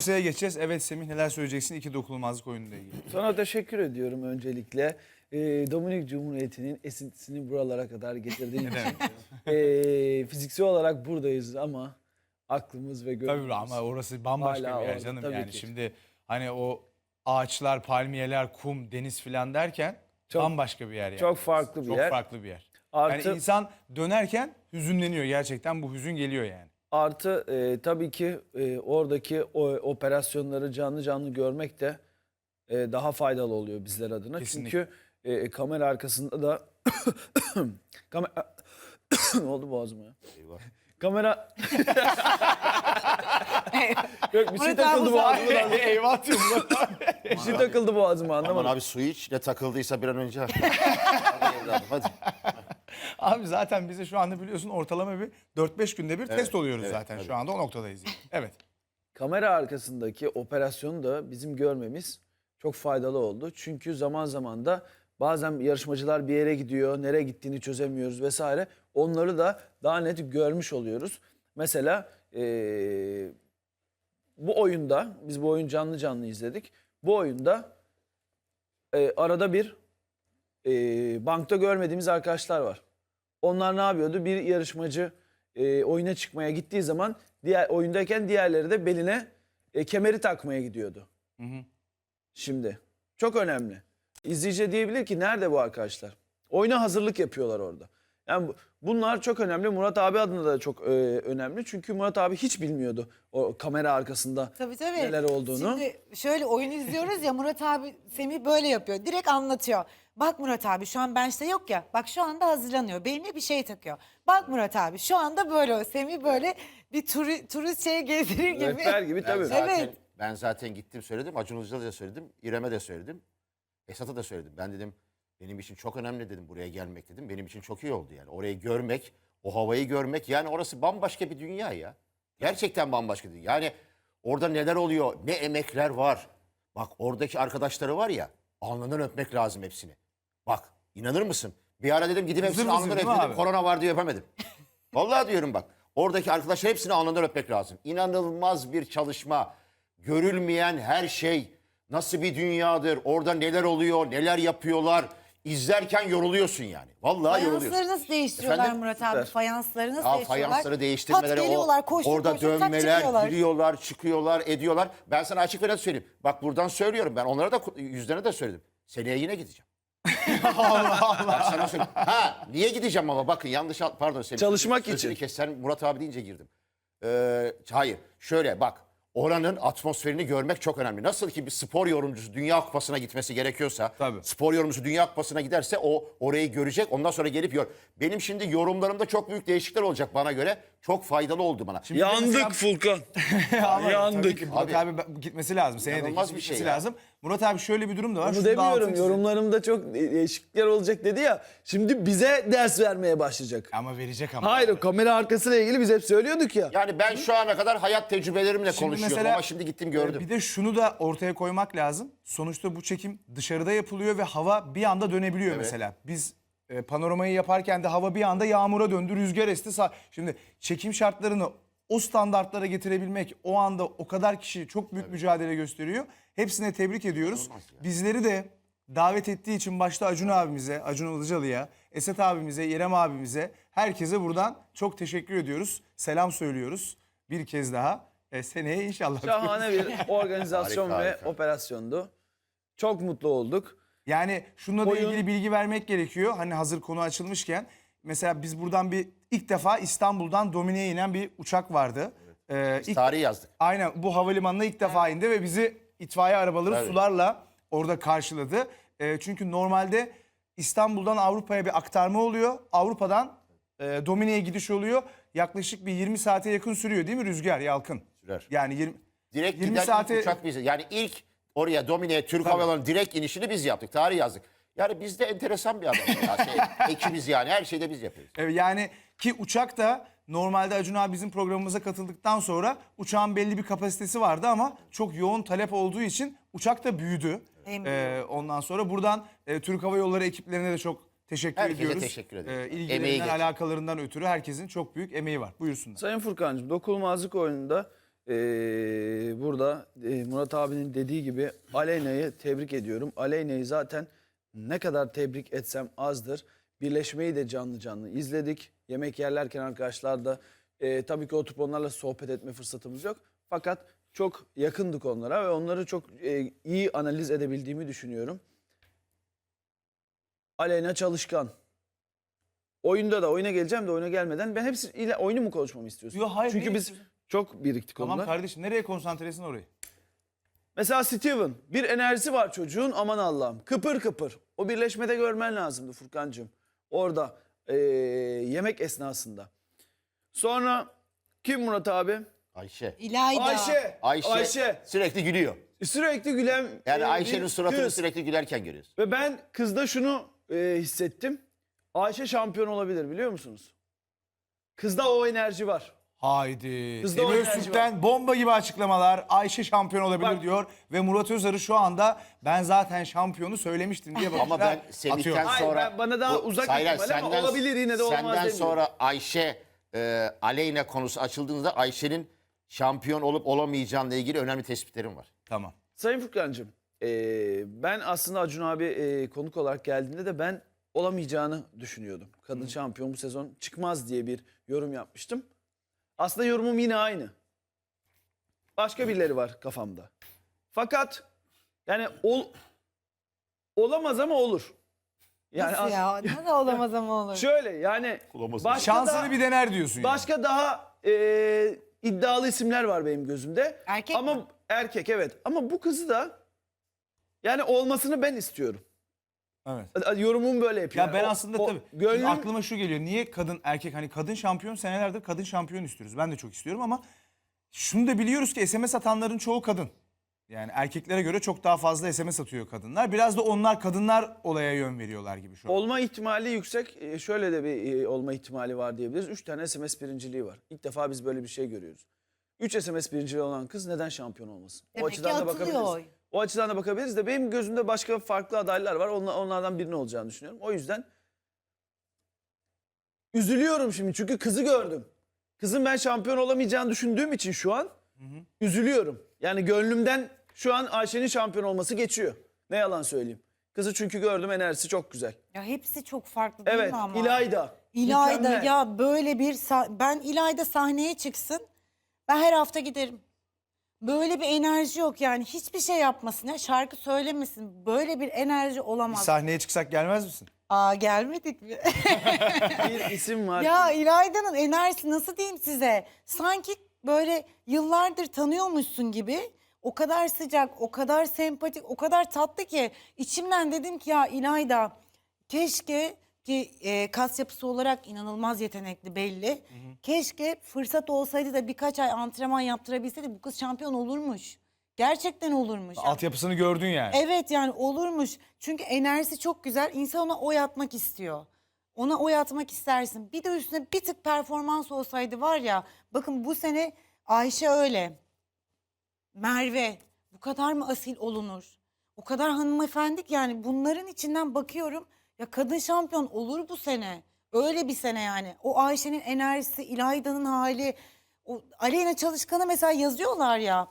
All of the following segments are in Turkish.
Dosyaya geçeceğiz. Evet Semih neler söyleyeceksin iki dokunulmazlık oyunuyla ilgili? Sana teşekkür ediyorum öncelikle. Ee, Dominik Cumhuriyeti'nin esintisini buralara kadar getirdiğin için. Ee, fiziksel olarak buradayız ama aklımız ve gönlümüz. Tabii ama orası bambaşka Hala bir yer orada, canım. tabii Yani ki. şimdi hani o ağaçlar, palmiyeler, kum, deniz filan derken Çok- bambaşka bir yer yani. çok farklı bir Çok yer. farklı bir yer. Artı, Yani insan dönerken hüzünleniyor gerçekten bu hüzün geliyor yani. Artı e, tabii ki e, oradaki o operasyonları canlı canlı görmek de e, daha faydalı oluyor bizler adına. Kesinlikle. Çünkü e, kamera arkasında da kamera ne oldu boğazıma ya? Kamera Yok bir şey takıldı boğazıma. Eyvah diyorum. Bir şey takıldı boğazıma Aman anlamadım. abi su iç ne takıldıysa bir an önce. hadi evladım hadi. Abi zaten bize şu anda biliyorsun ortalama bir 4-5 günde bir test oluyoruz evet, zaten. tabii. Şu anda o noktadayız. yani. Evet. Kamera arkasındaki operasyonu da bizim görmemiz çok faydalı oldu. Çünkü zaman zaman da bazen yarışmacılar bir yere gidiyor, nereye gittiğini çözemiyoruz vesaire. Onları da daha net görmüş oluyoruz. Mesela eee, bu oyunda, biz bu oyun canlı canlı izledik. Bu oyunda eee, arada bir eee, bankta görmediğimiz arkadaşlar var. Onlar ne yapıyordu? Bir yarışmacı e, oyuna çıkmaya gittiği zaman diğer oyundayken diğerleri de beline e, kemeri takmaya gidiyordu. Hı hı. Şimdi çok önemli. İzleyici diyebilir ki nerede bu arkadaşlar? Oyuna hazırlık yapıyorlar orada. Yani bu- bunlar çok önemli. Murat abi adına da çok e, önemli. Çünkü Murat abi hiç bilmiyordu o kamera arkasında Tabii tabii. neler olduğunu. Şimdi şöyle oyun izliyoruz ya Murat abi Semih böyle yapıyor. Direkt anlatıyor. Bak Murat abi şu an bench'te yok ya. Bak şu anda hazırlanıyor. Beline bir şey takıyor. Bak Murat abi şu anda böyle. Semih böyle bir turi, turist şeye gezdirir gibi. Rehber gibi Ben tabii. zaten, Evet. ben zaten gittim söyledim. Acun Ilıcalı'ya da söyledim. İrem'e de söyledim. Esat'a da söyledim. Ben dedim benim için çok önemli dedim buraya gelmek dedim. Benim için çok iyi oldu yani. Orayı görmek, o havayı görmek yani orası bambaşka bir dünya ya. Gerçekten bambaşka bir dünya. Yani orada neler oluyor, ne emekler var. Bak oradaki arkadaşları var ya alnından öpmek lazım hepsini. Bak inanır mısın? Bir ara dedim gidip hepsini alnından abi? Korona var diye öpemedim. Vallahi diyorum bak. Oradaki arkadaşlar hepsini alnından öpmek lazım. İnanılmaz bir çalışma. Görülmeyen her şey. Nasıl bir dünyadır? Orada neler oluyor? Neler yapıyorlar? İzlerken yoruluyorsun yani. Vallahi yoruluyorsun. Fayansları nasıl değiştiriyorlar Efendim? Murat abi? Süper. Fayansları nasıl Ya değiştiriyorlar? fayansları değiştirmeleri Pat geliyorlar, o koştur, orada koştur, tak dönmeler, çıkıyorlar. giriyorlar, çıkıyorlar, ediyorlar. Ben sana açık ve net söyleyeyim. Bak buradan söylüyorum ben onlara da yüzlerine de söyledim. Seneye yine gideceğim. Allah Allah. Bak sana söyleyeyim. Ha niye gideceğim ama bakın yanlış al- pardon Semih. Çalışmak Sözünü için. Kes, sen Murat abi deyince girdim. Ee, hayır şöyle bak oranın atmosferini görmek çok önemli. Nasıl ki bir spor yorumcusu Dünya Kupası'na gitmesi gerekiyorsa Tabii. spor yorumcusu Dünya Kupası'na giderse o orayı görecek ondan sonra gelip yor. Benim şimdi yorumlarımda çok büyük değişiklikler olacak bana göre. Çok faydalı oldu bana. Şimdi mesela- Yandık Furkan. Ama Yandık. tabii ki Murat Abi, abi, gitmesi lazım. Seneye de inanılmaz bir gitmesi şey ya. lazım. Murat abi şöyle bir durum da var. Bunu Şunu da altını demiyorum. çizeyim. Yorumlarımda çok değişiklikler olacak dedi ya. Şimdi bize ders vermeye başlayacak. Ama verecek ama. Hayır o kamera arkasıyla ilgili biz hep söylüyorduk ya. Yani ben şu ana kadar hayat tecrübelerimle Şimdi konuşuyorum mesela- ama şimdi gittim gördüm. Bir de şunu da ortaya koymak lazım. Sonuçta bu çekim dışarıda yapılıyor ve hava bir anda dönebiliyor Evet. mesela. Biz e, panoramayı yaparken de hava bir anda yağmura döndü, rüzgar esti. Sa- Şimdi çekim şartlarını o standartlara getirebilmek o anda o kadar kişi çok büyük mücadele gösteriyor. Hepsine tebrik ediyoruz. Bizleri de davet ettiği için başta Acun abimize, Acun Ilıcalı'ya, Esat abimize, İrem abimize, herkese buradan çok teşekkür ediyoruz. Selam söylüyoruz bir kez daha. E, seneye inşallah. Şahane bir organizasyon Harika, ve harika. operasyondu. Çok mutlu olduk. Yani şununla da Oyun- ilgili bilgi vermek gerekiyor. Hani hazır konu açılmışken. Mesela biz buradan bir ilk defa İstanbul'dan Domine'ye inen bir uçak vardı. Ee, ilk- Tarihi yazdık. aynen bu havalimanına ilk defa indi ve bizi itfaiye arabaları Tabii. sularla orada karşıladı. Ee, çünkü normalde İstanbul'dan Avrupa'ya bir aktarma oluyor. Avrupa'dan e, Domine'ye gidiş oluyor. Yaklaşık bir 20 saate yakın sürüyor değil mi Rüzgar Yalkın? Sürer. Yani 20 Direkt 20 giden saate- uçak biziz. Yani ilk oraya Domine Türk Hava Yolları'nın direkt inişini biz yaptık. Tarih yazdık. Yani biz de enteresan bir adam. Ya. Şey, ekibiz yani her şeyde biz yapıyoruz. Evet, yani ki uçak da normalde Acun abi bizim programımıza katıldıktan sonra uçağın belli bir kapasitesi vardı ama çok yoğun talep olduğu için uçak da büyüdü. En Ee, ondan sonra buradan e, Türk Hava Yolları ekiplerine de çok teşekkür Herkese ediyoruz. teşekkür ediyoruz. Ee, Emeği ilgilerinden, geçen. alakalarından ötürü herkesin çok büyük emeği var. Buyursunlar. Sayın Furkan'cığım dokunulmazlık oyununda Ee, burada e, Murat abinin dediği gibi Aleyna'yı tebrik ediyorum. Aleyna'yı zaten ne kadar tebrik etsem azdır. Birleşmeyi de canlı canlı izledik. Yemek yerlerken arkadaşlar da e, tabii ki oturup onlarla sohbet etme fırsatımız yok. Fakat çok yakındık onlara ve onları çok e, iyi analiz edebildiğimi düşünüyorum. Aleyna çalışkan. Oyunda da oyuna geleceğim de oyuna gelmeden ben hepsi ile oyunu mu konuşmamı istiyorsun? Yo, hayır, Çünkü biz? Çok biriktik Tamam onunla. kardeşim nereye konsantresin orayı? Mesela Steven bir enerjisi var çocuğun aman Allah'ım kıpır kıpır. O birleşmede görmen lazımdı Furkancığım. Orada eee, yemek esnasında. Sonra kim Murat abi? Ayşe. İlayda. Ayşe. Ayşe. Ayşe. Sürekli gülüyor. Sürekli gülen Yani Ayşe'nin suratını kız. sürekli gülerken görüyorsun. Ve ben kızda şunu eee, hissettim. Ayşe şampiyon olabilir biliyor musunuz? Kızda o enerji var. Haydi. O Semih Öztürk'ten bomba gibi açıklamalar. Ayşe şampiyon olabilir Bak. diyor. Ve Murat Özarı şu anda ben zaten şampiyonu söylemiştim diye bakışlar Ama ben atıyor. Semih'ten Hayır, sonra... ben- bana daha uzak Hayır, hayır, ihtimal ama olabilir yine de olmaz Senden demiyorum. sonra Ayşe, e, Aleyna konusu açıldığında Ayşe'nin şampiyon olup olamayacağıyla ilgili önemli tespitlerim var. Tamam. Sayın Furkan'cığım eee, ben aslında Acun abi eee, konuk olarak geldiğinde de ben olamayacağını düşünüyordum. Kadın şampiyon bu sezon çıkmaz diye bir yorum yapmıştım. Aslında yorumum yine aynı. Başka birileri var kafamda. Fakat yani ol, olamaz ama olur. Yani Nasıl as- ya? Nasıl olamaz ama olur. şöyle yani Olamaz. başka Şansını da- bir dener diyorsun. yani. Başka daha e, iddialı isimler var benim gözümde. Erkek Ama mi? erkek evet. Ama bu kızı da yani olmasını ben istiyorum. Evet. Yorumumu böyle yapıyorum. Ya ben O- aslında o tabii Gönlüm aklıma şu geliyor. Niye kadın erkek hani kadın şampiyon senelerdir kadın şampiyon istiyoruz. Ben de çok istiyorum ama şunu da biliyoruz ki SMS atanların çoğu kadın. Yani erkeklere göre çok daha fazla SMS atıyor kadınlar. Biraz da onlar kadınlar olaya yön veriyorlar gibi şu an. olma ihtimali yüksek. E, Şöyle de bir e, olma ihtimali var diyebiliriz. Üç tane SMS birinciliği var. İlk defa biz böyle bir şey görüyoruz. Üç SMS birinciliği olan kız neden şampiyon olmasın? o Demek ki açıdan da bakabiliriz. oy. O açıdan da bakabiliriz de benim gözümde başka farklı adaylar var. Onlar, onlardan birini olacağını düşünüyorum. O yüzden üzülüyorum şimdi çünkü kızı gördüm. Kızın ben şampiyon olamayacağını düşündüğüm için şu an üzülüyorum. Yani gönlümden şu an Ayşe'nin şampiyon olması geçiyor. Ne yalan söyleyeyim. Kızı çünkü gördüm enerjisi çok güzel. Ya hepsi çok farklı değil Evet mi ama? İlayda. İlayda mükemmel. ya böyle bir sah- ben İlayda sahneye çıksın. Ben her hafta giderim. Böyle bir enerji yok yani hiçbir şey yapmasın ya şarkı söylemesin. Böyle bir enerji Bir olamaz. sahneye çıksak gelmez misin? Aa gelmedik mi? bir isim var. ya İlayda'nın enerjisi nasıl diyeyim size? Sanki böyle yıllardır tanıyormuşsun gibi. O kadar sıcak, o kadar sempatik, o kadar tatlı ki içimden dedim ki ya İlayda keşke ki e, kas yapısı olarak inanılmaz yetenekli belli. Keşke fırsat olsaydı da birkaç ay antrenman yaptırabilseydi bu kız şampiyon olurmuş. Gerçekten olurmuş. Altyapısını gördün yani. Evet yani olurmuş. Çünkü enerjisi çok güzel. İnsan ona oy atmak istiyor. Ona oy atmak istersin. Bir de üstüne bir tık performans olsaydı var ya. Bakın bu sene Ayşe öyle. Merve bu kadar mı asil olunur? O kadar hanımefendik yani bunların içinden bakıyorum. Ya kadın şampiyon olur bu sene. Öyle bir sene yani. O Ayşe'nin enerjisi, İlayda'nın hali. O Aleyna Çalışkan'a mesela yazıyorlar ya.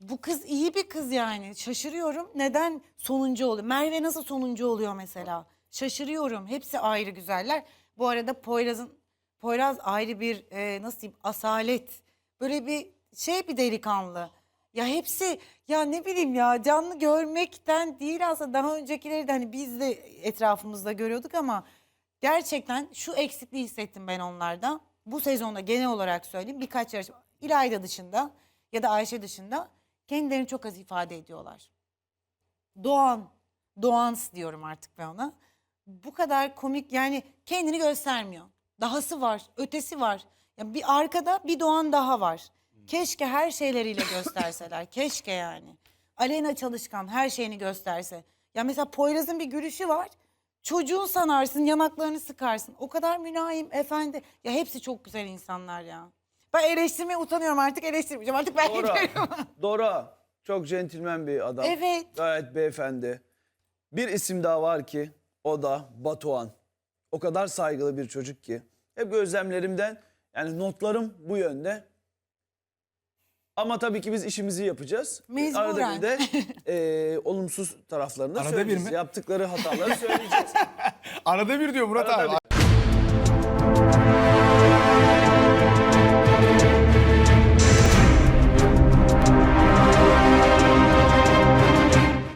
Bu kız iyi bir kız yani. Şaşırıyorum. Neden sonuncu oluyor? Merve nasıl sonuncu oluyor mesela? Şaşırıyorum. Hepsi ayrı güzeller. Bu arada Poyraz'ın Poyraz ayrı bir e, nasıl diyeyim asalet. Böyle bir şey bir delikanlı. Ya hepsi ya ne bileyim ya canlı görmekten değil aslında daha öncekileri de hani biz de etrafımızda görüyorduk ama gerçekten şu eksikliği hissettim ben onlarda. Bu sezonda genel olarak söyleyeyim birkaç yarışma İlayda dışında ya da Ayşe dışında kendilerini çok az ifade ediyorlar. Doğan, Doğans diyorum artık ben ona. Bu kadar komik yani kendini göstermiyor. Dahası var, ötesi var. Ya bir arkada bir Doğan daha var. Keşke her şeyleriyle gösterseler. Keşke yani. Aleyna Çalışkan her şeyini gösterse. Ya mesela Poyraz'ın bir gülüşü var. Çocuğun sanarsın, yanaklarını sıkarsın. O kadar mülayim, efendi. Ya hepsi çok güzel insanlar ya. Ben eleştirmeye utanıyorum artık eleştirmeyeceğim. Artık ben Dora. gidiyorum. Dora. Çok centilmen bir adam. Evet. Gayet beyefendi. Bir isim daha var ki o da Batuhan. O kadar saygılı bir çocuk ki. Hep gözlemlerimden yani notlarım bu yönde. Ama tabii ki biz işimizi yapacağız. Mecburen. Arada bir de e, olumsuz taraflarını da Arada bir söyleyeceğiz. mi? Yaptıkları hataları söyleyeceğiz. Arada bir diyor Murat Arada abi. bir.